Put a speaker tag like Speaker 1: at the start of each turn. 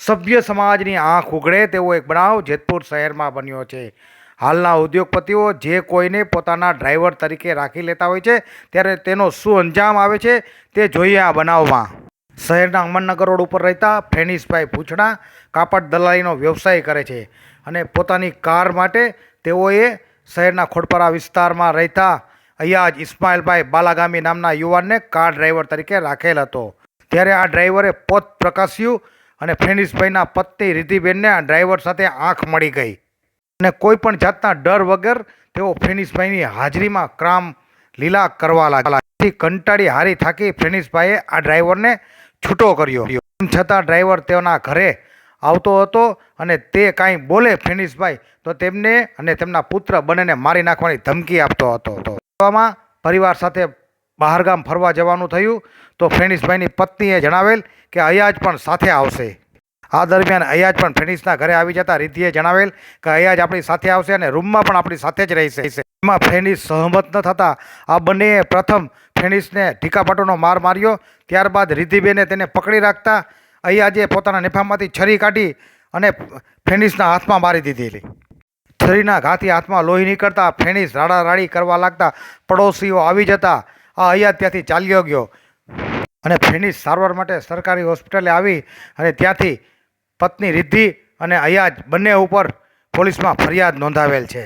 Speaker 1: સભ્ય સમાજની આંખ ઉઘડે તેવો એક બનાવ જેતપુર શહેરમાં બન્યો છે. હાલના ઉદ્યોગપતિઓ જે કોઈને પોતાના ડ્રાઈવર તરીકે રાખી લેતા હોય છે, ત્યારે તેનો શું અંજામ આવે છે તે જોઈએ આ બનાવમાં. શહેરના અમરનગર રોડ ઉપર રહેતા ફેનિસભાઈ પૂછડા કાપડ દલાલીનો વ્યવસાય કરે છે અને પોતાની કાર માટે તેઓએ શહેરના ખોડપરા વિસ્તારમાં રહેતા અયાજ ઇસ્માઇલભાઈ બાલાગામી નામના યુવાનને કાર ડ્રાઈવર તરીકે રાખેલ હતો. ત્યારે આ ડ્રાઈવરે પોત પ્રકાશ્યું અને ફેનિશભાઈના પત્ની રિધિબેનને આ ડ્રાઈવર સાથે આંખ મળી ગઈ. અને કોઈ પણ જાતના ડર વગર તેઓ ફેનિશભાઈની હાજરીમાં ક્રામ લીલા કરવા લાગ્યા. કંટાળી હારી થાકી ફેનિશભાઈએ આ ડ્રાઈવરને છૂટો કર્યો. તેમ છતાં ડ્રાઈવર તેઓના ઘરે આવતો હતો અને તે કાંઈ બોલે ફેનિશભાઈ તો તેમને અને તેમના પુત્ર બંનેને મારી નાખવાની ધમકી આપતો હતો. તો પરિવાર સાથે બહારગામ ફરવા જવાનું થયું તો ફેનિસભાઈની પત્નીએ જણાવેલ કે અયાજ પણ સાથે આવશે. આ દરમિયાન અયાજ પણ ફેનિસના ઘરે આવી જતા રિદ્ધિએ જણાવેલ કે અયાજ આપણી સાથે આવશે અને રૂમમાં પણ આપણી સાથે જ રહેશે. એમાં ફેનિસ સહમત ન થતા આ બંનેએ પ્રથમ ફેનિસને ઢીકાપાટોનો માર માર્યો. ત્યારબાદ રિદ્ધિબેને તેને પકડી રાખતા અયાજે પોતાના નેફામાંથી છરી કાઢી અને ફેનિસના હાથમાં મારી દીધેલી. છરીના ઘાથી હાથમાં લોહી નીકળતા ફેણીસ રાડારાડી કરવા લાગતા પડોશીઓ આવી જતા આ અહીંયા ત્યાંથી ચાલ્યો ગયો. અને ફેની સારવાર માટે સરકારી હોસ્પિટલે આવી અને ત્યાંથી પત્ની રિદ્ધિ અને અયાજ બંને ઉપર પોલીસમાં ફરિયાદ નોંધાવેલ છે.